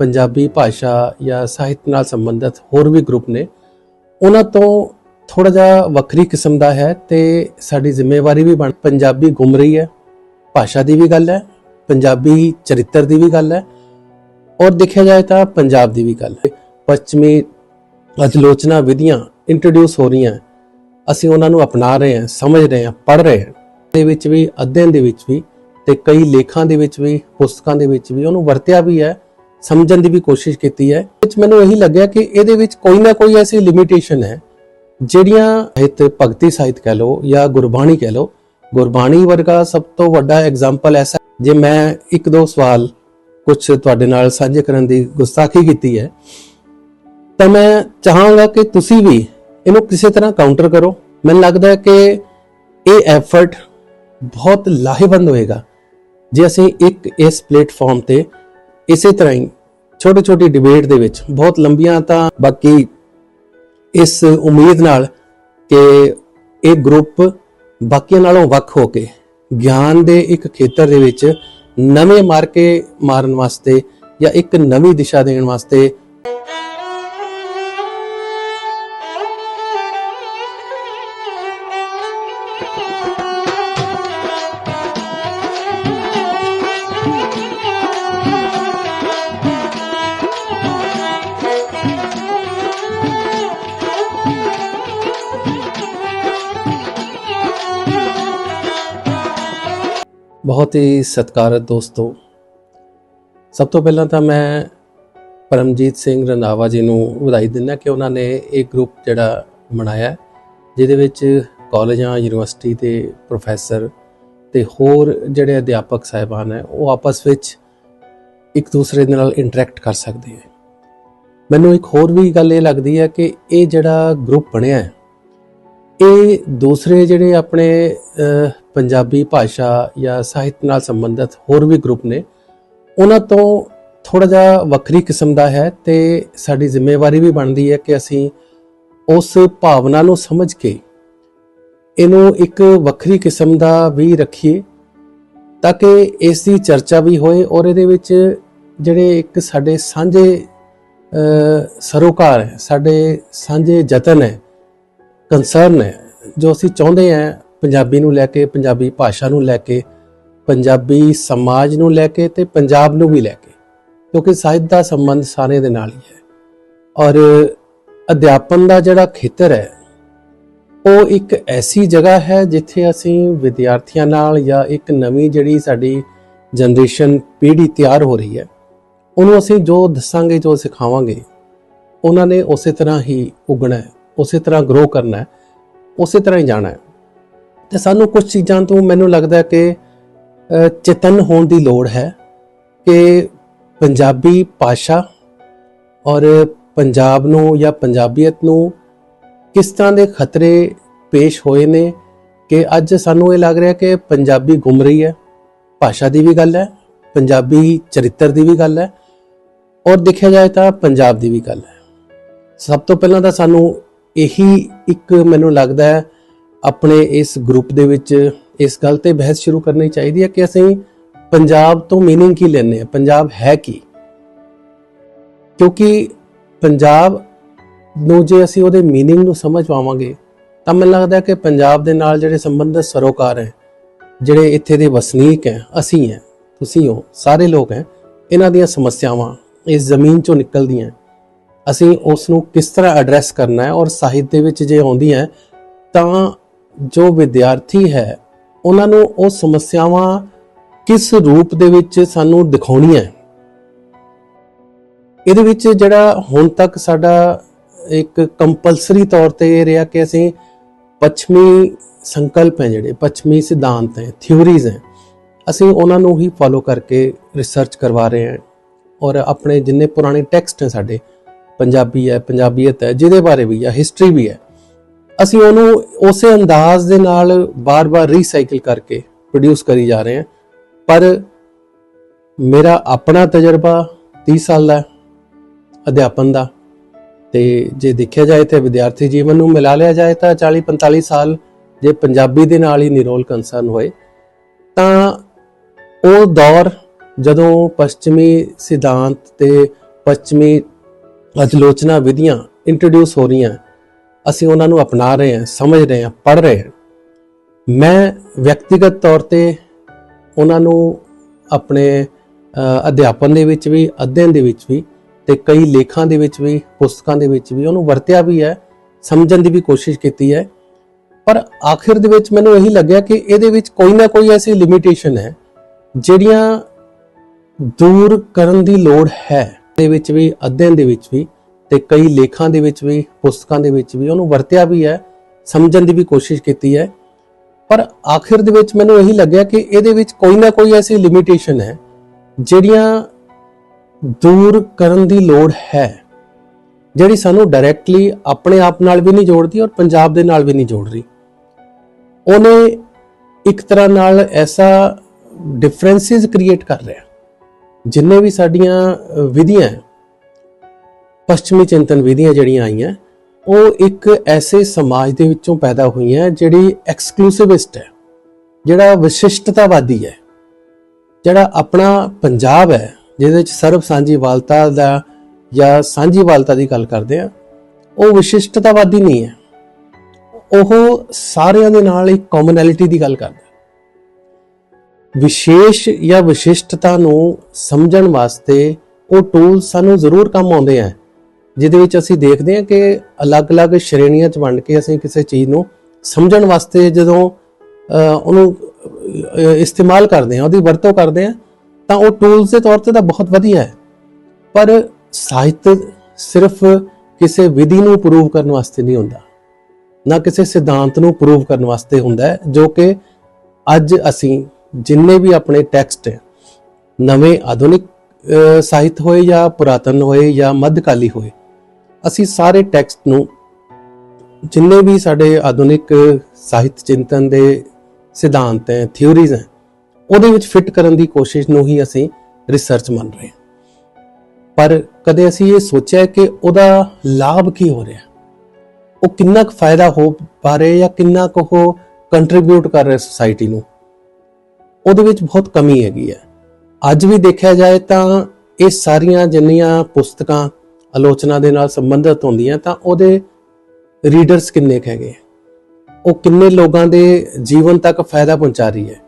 ਪੰਜਾਬੀ ਭਾਸ਼ਾ ਜਾਂ ਸਾਹਿਤ ਨਾਲ ਸੰਬੰਧਿਤ ਹੋਰ ਵੀ ਗਰੁੱਪ ਨੇ, ਉਹਨਾਂ ਤੋਂ ਥੋੜਾ ਜਿਹਾ ਵੱਖਰੀ ਕਿਸਮ ਦਾ ਹੈ ਤੇ ਸਾਡੀ ਜ਼ਿੰਮੇਵਾਰੀ ਵੀ ਬਣ, ਪੰਜਾਬੀ ਗੁੰਮ ਰਹੀ ਹੈ, ਭਾਸ਼ਾ ਦੀ ਵੀ ਗੱਲ ਹੈ, ਪੰਜਾਬੀ ਚਰਿੱਤਰ ਦੀ ਵੀ ਗੱਲ ਹੈ ਔਰ ਦੇਖਿਆ ਜਾਏ ਤਾਂ ਪੰਜਾਬ ਦੀ ਵੀ ਗੱਲ ਹੈ। ਪੱਛਮੀ ਅਜਲੋਚਨਾ ਵਿਧੀਆਂ ਇੰਟਰੋਡਿਊਸ ਹੋ ਰਹੀਆਂ, ਅਸੀਂ ਉਹਨਾਂ ਨੂੰ ਅਪਣਾ ਰਹੇ ਹਾਂ, ਸਮਝ ਰਹੇ ਹਾਂ, ਪੜ੍ਹ ਰਹੇ ਹਾਂ। ਦੇ ਵਿੱਚ ਵੀ, ਅਧਿਐਨ ਦੇ ਵਿੱਚ ਵੀ ਤੇ ਕਈ ਲੇਖਾਂ ਦੇ ਵਿੱਚ ਵੀ, ਪੁਸਤਕਾਂ ਦੇ ਵਿੱਚ ਵੀ ਉਹਨੂੰ ਵਰਤਿਆ ਵੀ ਹੈ ਸਮਝਣ ਦੀ ਵੀ ਕੋਸ਼ਿਸ਼ ਕੀਤੀ ਹੈ। ਵਿੱਚ ਮੈਨੂੰ ਇਹੀ ਲੱਗਿਆ ਕਿ ਇਹਦੇ ਵਿੱਚ ਕੋਈ ਨਾ ਕੋਈ ਐਸੀ ਲਿਮਿਟੇਸ਼ਨ ਹੈ, ਜਿਹੜੀਆਂ ਹਿਤ, ਭਗਤੀ ਸਾਹਿਤ ਕਹਿ ਲਓ ਜਾਂ ਗੁਰਬਾਣੀ ਕਹਿ ਲਓ। ਗੁਰਬਾਣੀ ਵਰਗਾ ਸਭ ਤੋਂ ਵੱਡਾ ਐਗਜ਼ਾਮਪਲ ਐਸਾ ਜੇ ਮੈਂ ਇੱਕ ਦੋ ਸਵਾਲ ਕੁਝ ਤੁਹਾਡੇ ਨਾਲ ਸਾਂਝੇ ਕਰਨ ਦੀ ਗੁਸਤਾਖੀ ਕੀਤੀ ਹੈ, ਤਾਂ ਮੈਂ ਚਾਹਾਂਗਾ ਕਿ ਤੁਸੀਂ ਵੀ ਇਹਨੂੰ ਕਿਸੇ ਤਰ੍ਹਾਂ ਕਾਊਂਟਰ ਕਰੋ। ਮੈਨੂੰ ਲੱਗਦਾ ਹੈ ਕਿ ਇਹ ਐਫਰਟ ਬਹੁਤ ਲਾਹੇਵੰਦ ਹੋਏਗਾ। ਜੇ ਅਸੀਂ ਇੱਕ ਇਸ ਪਲੇਟਫਾਰਮ ਤੇ ਇਸੇ ਤਰ੍ਹਾਂ ਹੀ ਛੋਟੀ ਛੋਟੀ ਡਿਬੇਟ ਦੇ ਵਿੱਚ, ਬਹੁਤ ਲੰਬੀਆਂ ਤਾਂ ਬਾਕੀ ਇਸ ਉਮੀਦ ਨਾਲ ਕਿ ਇਹ ਗਰੁੱਪ ਬਾਕੀਆਂ ਨਾਲੋਂ ਵੱਖ ਹੋ ਕੇ ਗਿਆਨ ਦੇ ਇੱਕ ਖੇਤਰ ਦੇ ਵਿੱਚ ਨਵੇਂ ਮਾਰਕੇ ਮਾਰਨ ਵਾਸਤੇ ਜਾਂ ਇੱਕ ਨਵੀਂ ਦਿਸ਼ਾ ਦੇਣ ਵਾਸਤੇ ਬਹੁਤ ਹੀ ਸਤਿਕਾਰਤ ਦੋਸਤੋ। ਸਭ ਤੋਂ ਪਹਿਲਾਂ ਤਾਂ ਮੈਂ ਪਰਮਜੀਤ ਸਿੰਘ ਰੰਧਾਵਾ ਜੀ ਨੂੰ ਵਧਾਈ ਦਿੰਦਾ ਕਿ ਉਹਨਾਂ ਨੇ ਇਹ ਗਰੁੱਪ ਜਿਹੜਾ ਬਣਾਇਆ, ਜਿਹਦੇ ਵਿੱਚ ਕਾਲਜਾਂ, ਯੂਨੀਵਰਸਿਟੀ ਦੇ ਪ੍ਰੋਫੈਸਰ ਤੇ ਹੋਰ ਜਿਹੜੇ ਅਧਿਆਪਕ ਸਾਹਿਬਾਨ ਹੈ, ਉਹ ਆਪਸ ਵਿੱਚ ਇੱਕ ਦੂਸਰੇ ਦੇ ਨਾਲ ਇੰਟਰੈਕਟ ਕਰ ਸਕਦੇ ਹੈ। ਮੈਨੂੰ ਇੱਕ ਹੋਰ ਵੀ ਗੱਲ ਇਹ ਲੱਗਦੀ ਹੈ ਕਿ ਇਹ ਜਿਹੜਾ ਗਰੁੱਪ ਬਣਿਆ ਹੈ, ਇਹ ਦੂਸਰੇ ਜਿਹੜੇ ਆਪਣੇ ਪੰਜਾਬੀ ਭਾਸ਼ਾ ਜਾਂ ਸਾਹਿਤ ਨਾਲ ਸੰਬੰਧਿਤ ਹੋਰ ਵੀ ਗਰੁੱਪ ਨੇ, ਉਹਨਾਂ ਤੋਂ ਥੋੜਾ ਜਿਹਾ ਵੱਖਰੀ ਕਿਸਮ ਦਾ ਹੈ ਤੇ ਸਾਡੀ ਜ਼ਿੰਮੇਵਾਰੀ ਵੀ ਬਣਦੀ ਹੈ ਕਿ ਅਸੀਂ ਉਸ ਭਾਵਨਾ ਨੂੰ ਸਮਝ ਕੇ ਇਹਨੂੰ ਇੱਕ ਵੱਖਰੀ ਕਿਸਮ ਦਾ ਵੀ ਰੱਖੀਏ ਤਾਂ ਕਿ ਇਸ ਦੀ ਚਰਚਾ ਵੀ ਹੋਏ ਔਰ ਇਹਦੇ ਵਿੱਚ ਜਿਹੜੇ ਇੱਕ ਸਾਡੇ ਸਾਂਝੇ ਸਰੋਕਾਰ ਹੈ, ਸਾਡੇ ਸਾਂਝੇ ਯਤਨ ਹੈ ਕੰਸਰਨ ਹੈ, ਜੋ ਅਸੀਂ ਚਾਹੁੰਦੇ ਹਾਂ ਪੰਜਾਬੀ ਨੂੰ ਲੈ ਕੇ, ਪੰਜਾਬੀ ਭਾਸ਼ਾ ਨੂੰ ਲੈ ਕੇ, ਪੰਜਾਬੀ ਸਮਾਜ ਨੂੰ ਲੈ ਕੇ ਤੇ ਪੰਜਾਬ ਨੂੰ ਵੀ ਲੈ ਕੇ। ਕਿਉਂਕਿ ਸਾਹਿਤ ਦਾ ਸੰਬੰਧ ਸਾਰੇ ਦੇ ਨਾਲ ਹੀ ਹੈ। ਔਰ ਅਧਿਆਪਨ ਦਾ ਜਿਹੜਾ ਖੇਤਰ ਹੈ, ਉਹ ਇੱਕ ਐਸੀ ਜਗ੍ਹਾ ਹੈ ਜਿੱਥੇ ਅਸੀਂ ਵਿਦਿਆਰਥੀਆਂ ਨਾਲ ਜਾਂ ਇੱਕ ਨਵੀਂ ਜਿਹੜੀ ਸਾਡੀ ਜਨਰੇਸ਼ਨ ਪੀੜ੍ਹੀ ਤਿਆਰ ਹੋ ਰਹੀ ਹੈ, ਉਹਨੂੰ ਅਸੀਂ ਜੋ ਦੱਸਾਂਗੇ, ਜੋ ਸਿਖਾਵਾਂਗੇ, ਉਹਨਾਂ ਨੇ ਉਸੇ ਤਰ੍ਹਾਂ ਹੀ ਉਗਣਾ ਹੈ, ਉਸੇ ਤਰ੍ਹਾਂ ਗਰੋ ਕਰਨਾ ਹੈ, ਉਸੇ ਤਰ੍ਹਾਂ ਹੀ ਜਾਣਾ ਹੈ। ਤੇ ਸਾਨੂੰ ਕੁਝ ਚੀਜ਼ਾਂ ਤੋਂ ਮੈਨੂੰ ਲੱਗਦਾ ਕਿ ਚੇਤਨ ਹੋਣ ਦੀ ਲੋੜ ਹੈ ਕਿ ਪੰਜਾਬੀ ਭਾਸ਼ਾ ਔਰ ਪੰਜਾਬ ਨੂੰ ਜਾਂ ਪੰਜਾਬੀਅਤ ਨੂੰ ਕਿਸ ਤਰ੍ਹਾਂ ਦੇ ਖਤਰੇ ਪੇਸ਼ ਹੋਏ ਨੇ ਕਿ ਅੱਜ ਸਾਨੂੰ ਇਹ ਲੱਗ ਰਿਹਾ ਕਿ ਪੰਜਾਬੀ ਗੁੰਮ ਰਹੀ ਹੈ, ਭਾਸ਼ਾ ਦੀ ਵੀ ਗੱਲ ਹੈ, ਪੰਜਾਬੀ ਚਰਿੱਤਰ ਦੀ ਵੀ ਗੱਲ ਹੈ ਔਰ ਦੇਖਿਆ ਜਾਏ ਤਾਂ ਪੰਜਾਬ ਦੀ ਵੀ ਗੱਲ ਹੈ। ਸਭ ਤੋਂ ਪਹਿਲਾਂ ਤਾਂ ਸਾਨੂੰ ਇਹੀ ਇੱਕ ਮੈਨੂੰ ਲੱਗਦਾ ਹੈ ਆਪਣੇ ਇਸ ਗਰੁੱਪ ਦੇ ਵਿੱਚ ਇਸ ਗੱਲ ਤੇ ਬਹਿਸ ਸ਼ੁਰੂ ਕਰਨੀ ਚਾਹੀਦੀ ਹੈ ਕਿ ਅਸੀਂ ਪੰਜਾਬ ਤੋਂ मीनिंग ਕੀ ਲੈਂਦੇ ਹਾਂ ਪੰਜਾਬ ਹੈ ਕੀ ਕਿਉਂਕਿ ਪੰਜਾਬ ਨੂੰ ਜੇ ਅਸੀਂ ਉਹਦੇ मीनिंग ਨੂੰ ਸਮਝ ਪਾਵਾਂਗੇ ਤਾਂ ਮੈਨੂੰ ਲੱਗਦਾ ਹੈ ਕਿ ਪੰਜਾਬ ਦੇ ਨਾਲ ਜਿਹੜੇ ਸੰਬੰਧਿਤ ਸਰੋਕਾਰ ਹੈ ਜਿਹੜੇ ਇੱਥੇ ਦੇ ਵਸਨੀਕ ਹੈ ਅਸੀਂ ਹੈ ਤੁਸੀਂ ਹੋ ਸਾਰੇ ਲੋਕ ਹੈ ਇਹਨਾਂ ਦੀਆਂ ਸਮੱਸਿਆਵਾਂ ਇਸ ਜ਼ਮੀਨ ਚੋਂ ਨਿਕਲਦੀਆਂ ਅਸੀਂ ਉਸ ਨੂੰ ਕਿਸ ਤਰ੍ਹਾਂ ਐਡਰੈਸ ਕਰਨਾ ਹੈ ਔਰ ਸਾਹਿਤ ਦੇ ਵਿੱਚ ਜੇ ਆਉਂਦੀ ਹੈ ਤਾਂ ਜੋ ਵਿਦਿਆਰਥੀ ਹੈ, ਉਹਨਾਂ ਨੂੰ ਉਹ ਸਮੱਸਿਆਵਾਂ ਕਿਸ ਰੂਪ ਦੇ ਵਿੱਚ ਸਾਨੂੰ ਦਿਖਾਉਣੀਆਂ ਹੈ। ਇਹਦੇ ਵਿੱਚ ਜਿਹੜਾ ਹੁਣ ਤੱਕ ਸਾਡਾ ਇੱਕ ਕੰਪਲਸਰੀ ਤੌਰ ਤੇ ਇਹ ਰਿਹਾ ਕਿ ਅਸੀਂ ਪੱਛਮੀ ਸੰਕਲਪ ਹੈ ਜਿਹੜੇ, ਪੱਛਮੀ ਸਿਧਾਂਤ ਹੈ ਥਿਉਰੀਜ਼ ਹੈ, ਅਸੀਂ ਉਹਨਾਂ ਨੂੰ ਹੀ ਫਾਲੋ ਕਰਕੇ ਰਿਸਰਚ ਕਰਵਾ ਰਹੇ ਹਾਂ ਔਰ ਆਪਣੇ ਜਿੰਨੇ ਪੁਰਾਣੇ ਟੈਕਸਟ ਹੈ ਸਾਡੇ, ਪੰਜਾਬੀ ਹੈ, ਪੰਜਾਬੀਅਤ ਹੈ, ਜਿਹਦੇ ਬਾਰੇ ਵੀ ਹੈ ਹਿਸਟਰੀ ਵੀ ਹੈ ਅਸੀਂ ਉਹਨੂੰ ਉਸੇ ਅੰਦਾਜ਼ ਦੇ ਨਾਲ ਬਾਰ-ਬਾਰ ਰੀਸਾਈਕਲ ਕਰਕੇ ਪ੍ਰੋਡਿਊਸ ਕਰੀ ਜਾ ਰਹੇ ਹਾਂ। ਪਰ ਮੇਰਾ ਆਪਣਾ ਤਜਰਬਾ 30 ਸਾਲ ਦਾ, ਅਧਿਆਪਨ ਦਾ ਤੇ ਜੇ ਦੇਖਿਆ ਜਾਏ ਤੇ ਵਿਦਿਆਰਥੀ ਜੀਵਨ ਨੂੰ ਮਿਲਾ ਲਿਆ ਜਾਏ ਤਾਂ 40 45 ਸਾਲ ਜੇ ਪੰਜਾਬੀ ਦੇ ਨਾਲ ਹੀ ਨਿਰੋਲ ਕੰਸਰਨ ਹੋਏ, ਤਾਂ ਉਹ ਦੌਰ ਜਦੋਂ ਪੱਛਮੀ ਸਿਧਾਂਤ ਤੇ ਪੱਛਮੀ ਆਲੋਚਨਾ ਵਿਧੀਆਂ ਇੰਟਰੋਡਿਊਸ ਹੋ ਰਹੀਆਂ ਅਸੀਂ ਉਹਨਾਂ ਨੂੰ ਅਪਣਾ ਰਹੇ ਹਾਂ, ਸਮਝ ਰਹੇ ਹਾਂ ਪੜ ਰਹੇ ਹਾਂ। ਮੈਂ ਵਿਅਕਤੀਗਤ ਤੌਰ ਤੇ ਉਹਨਾਂ ਨੂੰ ਆਪਣੇ ਅਧਿਆਪਨ ਦੇ ਵਿੱਚ ਵੀ, ਅਧਿਐਨ ਦੇ ਵਿੱਚ ਵੀ ਤੇ ਕਈ ਲੇਖਾਂ ਦੇ ਵਿੱਚ ਵੀ, ਪੁਸਤਕਾਂ ਦੇ ਵਿੱਚ ਵੀ ਉਹਨੂੰ ਵਰਤਿਆ ਵੀ ਹੈ, ਸਮਝਣ ਦੀ ਵੀ ਕੋਸ਼ਿਸ਼ ਕੀਤੀ ਹੈ। ਪਰ ਆਖਿਰ ਦੇ ਵਿੱਚ ਮੈਨੂੰ ਇਹੀ ਲੱਗਿਆ ਕਿ ਇਹਦੇ ਵਿੱਚ ਕੋਈ ਨਾ ਕੋਈ ਐਸੀ ਲਿਮਿਟੇਸ਼ਨ ਹੈ, ਜਿਹੜੀਆਂ ਦੂਰ ਕਰਨ ਦੀ ਲੋੜ ਹੈ। ਦੇ ਵਿੱਚ ਵੀ, ਅਧਿਐਨ ਦੇ ਵਿੱਚ ਵੀ ਤੇ ਕਈ ਲੇਖਾਂ ਦੇ ਵਿੱਚ ਵੀ, ਪੁਸਤਕਾਂ ਦੇ ਵਿੱਚ ਵੀ ਉਹਨੂੰ ਵਰਤਿਆ ਵੀ ਹੈ, ਸਮਝਣ ਦੀ ਵੀ ਕੋਸ਼ਿਸ਼ ਕੀਤੀ ਹੈ। ਪਰ ਆਖਿਰ ਦੇ ਵਿੱਚ ਮੈਨੂੰ ਇਹੀ ਲੱਗਿਆ ਕਿ ਇਹਦੇ ਵਿੱਚ ਕੋਈ ਨਾ ਕੋਈ ਐਸੀ ਲਿਮਿਟੇਸ਼ਨ ਹੈ, ਜਿਹੜੀਆਂ ਦੂਰ ਕਰਨ ਦੀ ਲੋੜ ਹੈ, ਜਿਹੜੀ ਸਾਨੂੰ ਡਾਇਰੈਕਟਲੀ ਆਪਣੇ ਆਪ ਨਾਲ ਵੀ ਨਹੀਂ ਜੋੜਦੀ ਔਰ ਪੰਜਾਬ ਦੇ ਨਾਲ ਵੀ ਨਹੀਂ ਜੋੜ ਰਹੀ। ਉਹਨੇ ਇੱਕ ਤਰ੍ਹਾਂ ਨਾਲ ਐਸਾ ਡਿਫਰੈਂਸਿਸ ਕ੍ਰੀਏਟ ਕਰ ਰਿਹਾ ਜਿੰਨੇ ਵੀ ਸਾਡੀਆਂ ਵਿਧੀਆਂ ਪੱਛਮੀ ਚਿੰਤਨ ਵਿਧੀਆਂ ਜਿਹੜੀਆਂ ਆਈਆਂ, ਉਹ ਇੱਕ ਐਸੇ ਸਮਾਜ ਦੇ ਵਿੱਚੋਂ ਪੈਦਾ ਹੋਈਆਂ ਜਿਹੜੀ ਐਕਸਕਲੂਸਿਵਿਸਟ ਹੈ, ਜਿਹੜਾ ਵਿਸ਼ਿਸ਼ਟਤਾਵਾਦੀ ਹੈ, ਜਿਹੜਾ ਆਪਣਾ ਪੰਜਾਬ ਹੈ, ਜਿਹਦੇ ਵਿੱਚ ਸਰਬ ਸਾਂਝੀਵਾਲਤਾ ਦਾ ਜਾਂ ਸਾਂਝੀਵਾਲਤਾ ਦੀ ਗੱਲ ਕਰਦੇ ਆ ਉਹ ਵਿਸ਼ਿਸ਼ਟਤਾਵਾਦੀ ਨਹੀਂ ਹੈ। ਉਹ ਸਾਰਿਆਂ ਦੇ ਨਾਲ ਇੱਕ ਕਾਮਨੈਲਿਟੀ ਦੀ ਗੱਲ ਕਰਦਾ ਵਿਸ਼ੇਸ਼ ਜਾਂ ਵਿਸ਼ਿਸ਼ਟਤਾ ਨੂੰ ਸਮਝਣ ਵਾਸਤੇ ਉਹ ਟੂਲ ਸਾਨੂੰ ਜ਼ਰੂਰ ਕੰਮ ਆਉਂਦੇ ਆ। ਜਿਹਦੇ ਵਿੱਚ ਅਸੀਂ ਦੇਖਦੇ ਹਾਂ ਕਿ ਅਲੱਗ-ਅਲੱਗ ਸ਼੍ਰੇਣੀਆਂ 'ਚ ਵੰਡ ਕੇ ਅਸੀਂ ਕਿਸੇ ਚੀਜ਼ ਨੂੰ ਸਮਝਣ ਵਾਸਤੇ ਜਦੋਂ ਉਹਨੂੰ ਇਸਤੇਮਾਲ ਕਰਦੇ ਹਾਂ, ਉਹਦੀ ਵਰਤੋਂ ਕਰਦੇ ਹਾਂ, ਤਾਂ ਉਹ ਟੂਲਸ ਦੇ ਤੌਰ ਤੇ ਤਾਂ ਬਹੁਤ ਵਧੀਆ ਹੈ। ਪਰ ਸਾਹਿਤ ਸਿਰਫ ਕਿਸੇ ਵਿਧੀ ਨੂੰ ਪ੍ਰੂਵ ਕਰਨ ਵਾਸਤੇ ਨਹੀਂ ਹੁੰਦਾ। ਨਾ ਕਿਸੇ ਸਿਧਾਂਤ ਨੂੰ ਪ੍ਰੂਵ ਕਰਨ ਵਾਸਤੇ ਹੁੰਦਾ ਹੈ, ਜੋ ਕਿ ਅੱਜ ਅਸੀਂ ਜਿੰਨੇ ਵੀ ਆਪਣੇ ਟੈਕਸਟ ਨਵੇਂ ਆਧੁਨਿਕ ਸਾਹਿਤ ਹੋਏ ਜਾਂ ਪੁਰਾਤਨ ਹੋਏ ਜਾਂ ਮੱਧਕਾਲੀ ਹੋਏ ਅਸੀਂ ਸਾਰੇ ਟੈਕਸਟ ਨੂੰ ਜਿੰਨੇ ਵੀ ਸਾਡੇ ਆਧੁਨਿਕ ਸਾਹਿਤ ਚਿੰਤਨ ਦੇ ਸਿਧਾਂਤ ਹੈ ਥਿਉਰੀਜ਼ ਹੈ, ਉਹਦੇ ਵਿੱਚ ਫਿੱਟ ਕਰਨ ਦੀ ਕੋਸ਼ਿਸ਼ ਨੂੰ ਹੀ ਅਸੀਂ ਰਿਸਰਚ ਮੰਨ ਰਹੇ ਹਾਂ। ਪਰ ਕਦੇ ਅਸੀਂ ਇਹ ਸੋਚਿਆ ਕਿ ਉਹਦਾ ਲਾਭ ਕੀ ਹੋ ਰਿਹਾ? ਉਹ ਕਿੰਨਾ ਕੁ ਫਾਇਦਾ ਹੋ ਪਾ ਰਿਹਾ ਜਾਂ ਕਿੰਨਾ ਕੁ ਉਹ ਕੰਟਰੀਬਿਊਟ ਕਰ ਰਿਹਾ ਸੋਸਾਇਟੀ ਨੂੰ? ਉਹਦੇ ਵਿੱਚ ਬਹੁਤ ਕਮੀ ਹੈਗੀ ਹੈ। ਅੱਜ ਵੀ ਦੇਖਿਆ ਜਾਏ ਤਾਂ ਇਹ ਸਾਰੀਆਂ ਜਿੰਨੀਆਂ ਪੁਸਤਕਾਂ ਆਲੋਚਨਾ ਦੇ ਨਾਲ ਸੰਬੰਧਿਤ ਹੁੰਦੀਆਂ, ਤਾਂ ਉਹਦੇ ਰੀਡਰਸ ਕਿੰਨੇ ਕੁ ਹੈਗੇ ਉਹ ਕਿੰਨੇ ਲੋਕਾਂ ਦੇ ਜੀਵਨ ਤੱਕ ਫਾਇਦਾ ਪਹੁੰਚਾ ਰਹੀ ਹੈ?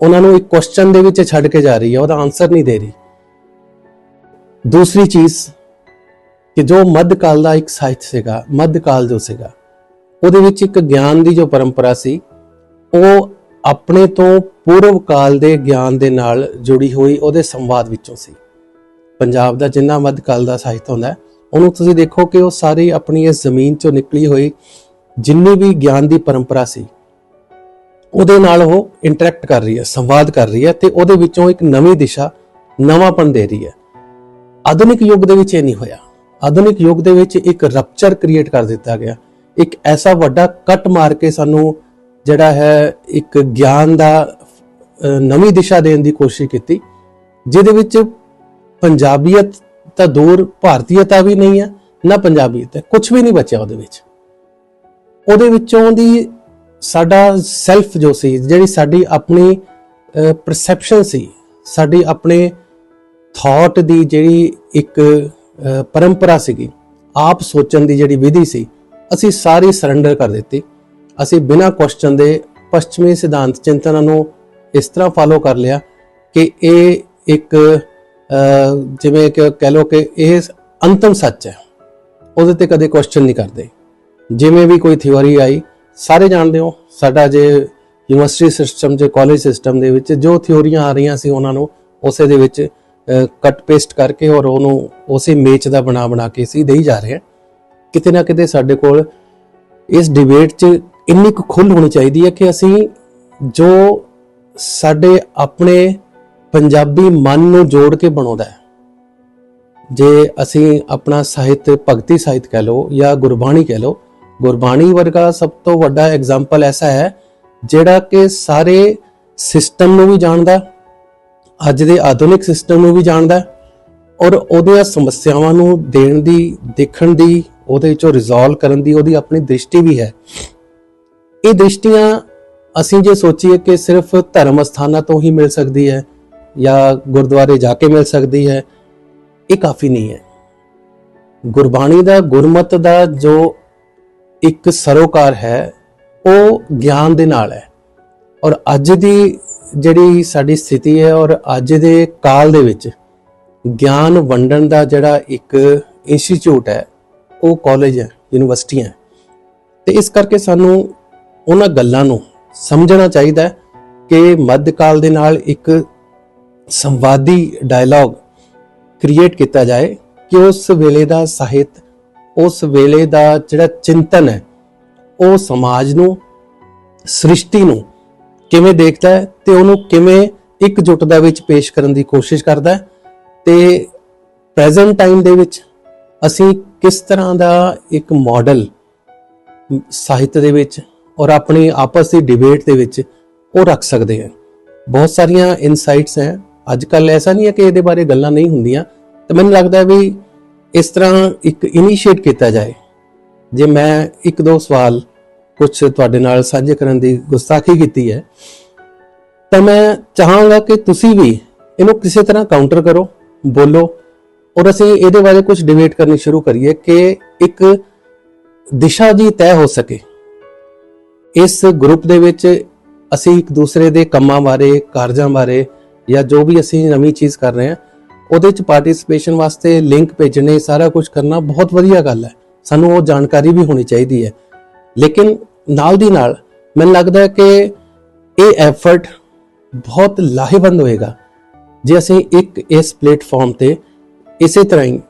ਉਹਨਾਂ ਨੂੰ ਇੱਕ ਕੁਐਸਚਨ ਦੇ ਵਿੱਚ ਛੱਡ ਕੇ ਜਾ ਰਹੀ ਹੈ, ਉਹਦਾ ਆਨਸਰ ਨਹੀਂ ਦੇ ਰਹੀ। ਦੂਸਰੀ ਚੀਜ਼, ਕਿ ਜੋ ਮੱਧਕਾਲ ਦਾ ਇੱਕ ਸਾਹਿਤ ਸੀਗਾ, ਮੱਧਕਾਲ ਜੋ ਸੀਗਾ, ਉਹਦੇ ਵਿੱਚ ਇੱਕ ਗਿਆਨ ਦੀ ਜੋ ਪਰੰਪਰਾ ਸੀ, ਉਹ ਆਪਣੇ ਤੋਂ ਪੂਰਵ ਕਾਲ ਦੇ ਗਿਆਨ ਦੇ ਨਾਲ ਜੁੜੀ ਹੋਈ ਉਹਦੇ ਸੰਵਾਦ ਵਿੱਚੋਂ ਸੀ। ਪੰਜਾਬ ਦਾ ਜਿੰਨਾ ਮੱਧਕਾਲ ਦਾ ਸਾਹਿਤ ਹੁੰਦਾ ਉਹਨੂੰ ਤੁਸੀਂ ਦੇਖੋ ਕਿ ਉਹ ਸਾਰੀ ਆਪਣੀ ਇਸ ਜ਼ਮੀਨ ਚੋਂ ਨਿਕਲੀ ਹੋਈ ਜਿੰਨੀ ਵੀ ਗਿਆਨ ਦੀ ਪਰੰਪਰਾ ਸੀ, ਉਹਦੇ ਨਾਲ ਉਹ ਇੰਟਰੈਕਟ ਕਰ ਰਹੀ ਹੈ, ਸੰਵਾਦ ਕਰ ਰਹੀ ਹੈ ਤੇ ਉਹਦੇ ਵਿੱਚੋਂ ਇੱਕ ਨਵੀਂ ਦਿਸ਼ਾ, ਨਵਾਂਪਣ ਦੇ ਰਹੀ ਹੈ। ਆਧੁਨਿਕ ਯੁੱਗ ਦੇ ਵਿੱਚ ਇਹ ਨਹੀਂ ਹੋਇਆ। ਆਧੁਨਿਕ ਯੁੱਗ ਦੇ ਵਿੱਚ ਇੱਕ ਰਪਚਰ ਕ੍ਰੀਏਟ ਕਰ ਦਿੱਤਾ ਗਿਆ। ਇੱਕ ਐਸਾ ਵੱਡਾ ਕੱਟ ਮਾਰ ਕੇ ਸਾਨੂੰ ਜਿਹੜਾ ਹੈ ਇੱਕ ਗਿਆਨ ਦਾ ਨਵੀਂ ਦਿਸ਼ਾ ਦੇਣ ਦੀ ਕੋਸ਼ਿਸ਼ ਕੀਤੀ, ਜਿਹਦੇ ਵਿੱਚ ਪੰਜਾਬੀਅਤ ਤਾਂ ਦੂਰ ਭਾਰਤੀਅਤਾ ਵੀ ਨਹੀਂ ਹੈ, ਨਾ ਪੰਜਾਬੀਅਤ ਹੈ ਕੁਝ ਵੀ ਨਹੀਂ ਬਚਿਆ ਉਹਦੇ ਵਿੱਚ। ਉਹਦੇ ਵਿੱਚੋਂ ਦੀ ਸਾਡਾ ਸੈਲਫ ਜੋ ਸੀ, ਜਿਹੜੀ ਸਾਡੀ ਆਪਣੀ ਪਰਸੈਪਸ਼ਨ ਸੀ, ਸਾਡੀ ਆਪਣੇ ਥਾਟ ਦੀ ਜਿਹੜੀ ਇੱਕ ਪਰੰਪਰਾ ਸੀਗੀ, ਆਪ ਸੋਚਣ ਦੀ ਜਿਹੜੀ ਵਿਧੀ ਸੀ, ਅਸੀਂ ਸਾਰੀ ਸਰੈਂਡਰ ਕਰ ਦਿੱਤੀ। ਅਸੀਂ ਬਿਨਾਂ ਕੁਐਸਚਨ ਦੇ ਪੱਛਮੀ ਸਿਧਾਂਤ ਚਿੰਤਨ ਨੂੰ ਇਸ ਤਰ੍ਹਾਂ ਫਾਲੋ ਕਰ ਲਿਆ ਕਿ ਇਹ ਇੱਕ ਜਿਵੇਂ ਕਿ ਕਹਿ ਲਓ ਕਿ ਇਹ ਅੰਤਮ ਸੱਚ ਹੈ। ਉਹਦੇ ਤੇ ਕਦੇ ਕੁਐਸਚਨ ਨਹੀਂ ਕਰਦੇ। ਜਿਵੇਂ ਵੀ ਕੋਈ ਥਿਉਰੀ ਆਈ, ਸਾਰੇ ਜਾਣਦੇ ਹੋ, ਸਾਡਾ ਜੇ ਯੂਨੀਵਰਸਿਟੀ ਸਿਸਟਮ ਜੇ ਕਾਲਜ ਸਿਸਟਮ ਦੇ ਵਿੱਚ ਜੋ ਥਿਉਰੀਆਂ ਆ ਰਹੀਆਂ ਸੀ ਉਹਨਾਂ ਨੂੰ ਉਸੇ ਦੇ ਵਿੱਚ ਕੱਟ ਪੇਸਟ ਕਰਕੇ ਔਰ ਉਹਨੂੰ ਉਸੇ ਮੇਚ ਦਾ ਬਣਾ ਬਣਾ ਕੇ ਸੀ ਦੇਈ ਜਾ ਰਹੇ ਹਾਂ। ਕਿਤੇ ਨਾ ਕਿਤੇ ਸਾਡੇ ਕੋਲ ਇਸ ਡਿਬੇਟ 'ਚ ਇੰਨੀ ਕੁ ਖੁੱਲ੍ਹ ਹੋਣੀ ਚਾਹੀਦੀ ਹੈ ਕਿ ਅਸੀਂ ਜੋ ਸਾਡੇ ਆਪਣੇ ਪੰਜਾਬੀ ਮਨ ਨੂੰ ਜੋੜ ਕੇ ਬਣਾਉਂਦਾ ਹੈ। ਜੇ ਅਸੀਂ ਆਪਣਾ ਸਾਹਿਤ ਭਗਤੀ ਸਾਹਿਤ ਕਹਿ ਲਓ ਜਾਂ ਗੁਰਬਾਣੀ ਕਹਿ ਲਓ, ਗੁਰਬਾਣੀ ਵਰਗਾ ਸਭ ਤੋਂ ਵੱਡਾ ਐਗਜ਼ਾਮਪਲ ਐਸਾ ਹੈ ਜਿਹੜਾ ਕਿ ਸਾਰੇ ਸਿਸਟਮ ਨੂੰ ਵੀ ਜਾਣਦਾ ਅੱਜ ਦੇ ਆਧੁਨਿਕ ਸਿਸਟਮ ਨੂੰ ਵੀ ਜਾਣਦਾ ਔਰ ਉਹਦੀਆਂ ਸਮੱਸਿਆਵਾਂ ਨੂੰ ਦੇਣ ਦੀ, ਦੇਖਣ ਦੀ, ਉਹਦੇ ਵਿੱਚੋਂ ਰਿਜ਼ੋਲਵ ਕਰਨ ਦੀ ਉਹਦੀ ਆਪਣੀ ਦ੍ਰਿਸ਼ਟੀ ਵੀ ਹੈ। ਇਹ ਦ੍ਰਿਸ਼ਟੀਆਂ ਅਸੀਂ ਜੇ ਸੋਚੀਏ ਕਿ ਸਿਰਫ ਧਰਮ ਸਥਾਨਾਂ ਤੋਂ ਹੀ ਮਿਲ ਸਕਦੀ ਹੈ ਜਾਂ ਗੁਰਦੁਆਰੇ ਜਾ ਕੇ ਮਿਲ ਸਕਦੀ ਹੈ। ਇਹ ਕਾਫੀ ਨਹੀਂ ਹੈ। ਗੁਰਬਾਣੀ ਦਾ, ਗੁਰਮਤ ਦਾ ਜੋ ਇੱਕ ਸਰੋਕਾਰ ਹੈ, ਉਹ ਗਿਆਨ ਦੇ ਨਾਲ ਹੈ। ਔਰ ਅੱਜ ਦੀ ਜਿਹੜੀ ਸਾਡੀ ਸਥਿਤੀ ਹੈ ਔਰ ਅੱਜ ਦੇ ਕਾਲ ਦੇ ਵਿੱਚ ਗਿਆਨ ਵੰਡਣ ਦਾ ਜਿਹੜਾ ਇੱਕ ਇੰਸਟੀਚਿਊਟ ਹੈ, ਉਹ ਕਾਲਜ ਹੈ, ਯੂਨੀਵਰਸਿਟੀਆਂ ਹੈ। ਤੇ ਇਸ ਕਰਕੇ ਸਾਨੂੰ ਉਹਨਾਂ ਗੱਲਾਂ ਨੂੰ ਸਮਝਣਾ ਚਾਹੀਦਾ ਹੈ ਕਿ ਮੱਧਕਾਲ ਦੇ ਨਾਲ ਇੱਕ ਸੰਵਾਦੀ ਡਾਇਲੌਗ ਕ੍ਰੀਏਟ ਕੀਤਾ ਜਾਏ ਕਿ ਉਸ ਵੇਲੇ ਦਾ ਸਾਹਿਤ, ਉਸ ਵੇਲੇ ਦਾ ਜਿਹੜਾ ਚਿੰਤਨ ਹੈ, ਉਹ ਸਮਾਜ ਨੂੰ, ਸ੍ਰਿਸ਼ਟੀ ਨੂੰ ਕਿਵੇਂ ਦੇਖਦਾ ਹੈ ਤੇ ਉਹਨੂੰ ਕਿਵੇਂ ਇਕਜੁੱਟਤਾ ਵਿੱਚ ਪੇਸ਼ ਕਰਨ ਦੀ ਕੋਸ਼ਿਸ਼ ਕਰਦਾ ਹੈ ਤੇ ਪ੍ਰੈਜ਼ੈਂਟ ਟਾਈਮ ਦੇ ਵਿੱਚ ਅਸੀਂ ਕਿਸ ਤਰ੍ਹਾਂ ਦਾ ਇੱਕ ਮਾਡਲ ਸਾਹਿਤ ਦੇ ਵਿੱਚ ਔਰ ਆਪਣੀ ਆਪਸ ਦੀ ਡਿਬੇਟ ਦੇ ਵਿੱਚ ਉਹ ਰੱਖ ਸਕਦੇ ਹਾਂ। ਬਹੁਤ ਸਾਰੀਆਂ ਇਨਸਾਈਟਸ ਹੈ। ਅੱਜ ਕੱਲ ਐਸਾ ਨਹੀਂ ਹੈ ਕਿ ਇਹਦੇ ਬਾਰੇ ਗੱਲਾਂ ਨਹੀਂ ਹੁੰਦੀਆਂ। ਤੇ ਮੈਨੂੰ ਲੱਗਦਾ ਵੀ ਇਸ ਤਰ੍ਹਾਂ ਇੱਕ ਇਨੀਸ਼ੀਏਟ ਕੀਤਾ ਜਾਏ। ਜੇ ਮੈਂ ਇੱਕ ਦੋ ਸਵਾਲ ਕੁਝ ਤੁਹਾਡੇ ਨਾਲ ਸਾਂਝੇ ਕਰਨ ਦੀ ਗੁਸਤਾਖੀ ਕੀਤੀ ਹੈ, ਤਾਂ ਮੈਂ ਚਾਹਾਂਗਾ ਕਿ ਤੁਸੀਂ ਵੀ ਇਹਨੂੰ ਕਿਸੇ ਤਰ੍ਹਾਂ ਕਾਊਂਟਰ ਕਰੋ, ਬੋਲੋ, ਔਰ ਅਸੀਂ ਇਹਦੇ ਬਾਰੇ ਕੁਝ ਡਿਬੇਟ ਕਰਨੀ ਸ਼ੁਰੂ ਕਰੀਏ ਕਿ ਇੱਕ ਦਿਸ਼ਾ ਜੀ ਤੈਅ ਹੋ ਸਕੇ। ਇਸ ਗਰੁੱਪ ਦੇ ਵਿੱਚ ਅਸੀਂ ਇੱਕ ਦੂਸਰੇ ਦੇ ਕੰਮਾਂ ਬਾਰੇ, ਕਾਰਜਾਂ ਬਾਰੇ ਜਾਂ ਜੋ ਵੀ ਅਸੀਂ ਨਵੀਂ ਚੀਜ਼ ਕਰ ਰਹੇ ਹਾਂ, ਉਹਦੇ ਚ ਪਾਰਟਿਸਿਪੇਸ਼ਨ ਵਾਸਤੇ ਲਿੰਕ ਭੇਜਣੇ, ਸਾਰਾ ਕੁਝ ਕਰਨਾ ਬਹੁਤ ਵਧੀਆ ਗੱਲ ਹੈ। ਸਾਨੂੰ ਉਹ ਜਾਣਕਾਰੀ ਵੀ ਹੋਣੀ ਚਾਹੀਦੀ ਹੈ। ਲੇਕਿਨ ਨਾਲ ਦੀ ਨਾਲ ਮੈਨੂੰ ਲੱਗਦਾ ਹੈ ਕਿ ਇਹ ਐਫਰਟ ਬਹੁਤ ਲਾਹੇਵੰਦ ਹੋਏਗਾ। ਜੇ ਅਸੀਂ ਇੱਕ ਇਸ ਪਲੇਟਫਾਰਮ ਤੇ ਇਸੇ ਤਰ੍ਹਾਂ ਹੀ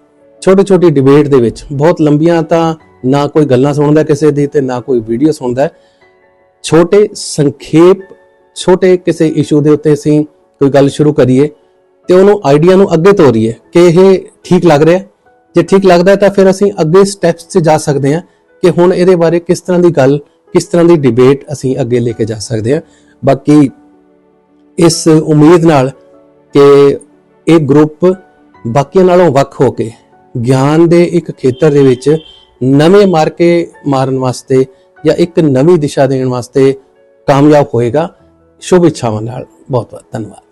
ਛੋਟੀ ਛੋਟੀ ਡਿਬੇਟ ਦੇ ਵਿੱਚ ਬਹੁਤ ਲੰਬੀਆਂ ਤਾਂ ਨਾ ਕੋਈ ਗੱਲਾਂ ਸੁਣਦਾ ਕਿਸੇ ਦੀ ਤੇ ਨਾ ਕੋਈ ਵੀਡੀਓ ਸੁਣਦਾ ਛੋਟੇ ਸੰਖੇਪ, ਛੋਟੇ ਕਿਸੇ ਇਸ਼ੂ ਦੇ ਉੱਤੇ ਅਸੀਂ ਕੋਈ ਗੱਲ ਸ਼ੁਰੂ ਕਰੀਏ ਤੇ ਉਹਨੂੰ ਆਈਡੀਆ ਨੂੰ ਅੱਗੇ ਤੋਰੀਏ ਕਿ ਇਹ ਠੀਕ ਲੱਗ ਰਿਹਾ। ਜੇ ਠੀਕ ਲੱਗਦਾ ਹੈ ਤਾਂ ਫਿਰ ਅਸੀਂ ਅੱਗੇ ਸਟੈਪਸ 'ਤੇ ਜਾ ਸਕਦੇ ਹਾਂ ਕਿ ਹੁਣ ਇਹਦੇ ਬਾਰੇ ਕਿਸ ਤਰ੍ਹਾਂ ਦੀ ਗੱਲ, ਕਿਸ ਤਰ੍ਹਾਂ ਦੀ ਡਿਬੇਟ ਅਸੀਂ ਅੱਗੇ ਲੈ ਕੇ ਜਾ ਸਕਦੇ ਹਾਂ। ਬਾਕੀ ਇਸ ਉਮੀਦ ਨਾਲ ਕਿ ਇਹ ਗਰੁੱਪ ਬਾਕੀਆਂ ਨਾਲੋਂ ਵੱਖ ਹੋ ਕੇ ਗਿਆਨ ਦੇ ਇੱਕ ਖੇਤਰ ਦੇ ਵਿੱਚ ਨਵੇਂ ਮਾਰਕੇ ਮਾਰਨ ਵਾਸਤੇ ਜਾਂ ਇੱਕ ਨਵੀਂ ਦਿਸ਼ਾ ਦੇਣ ਵਾਸਤੇ ਕਾਮਯਾਬ ਹੋਏਗਾ। ਸ਼ੁਭ ਇੱਛਾਵਾਂ ਨਾਲ। ਬਹੁਤ ਬਹੁਤ ਧੰਨਵਾਦ।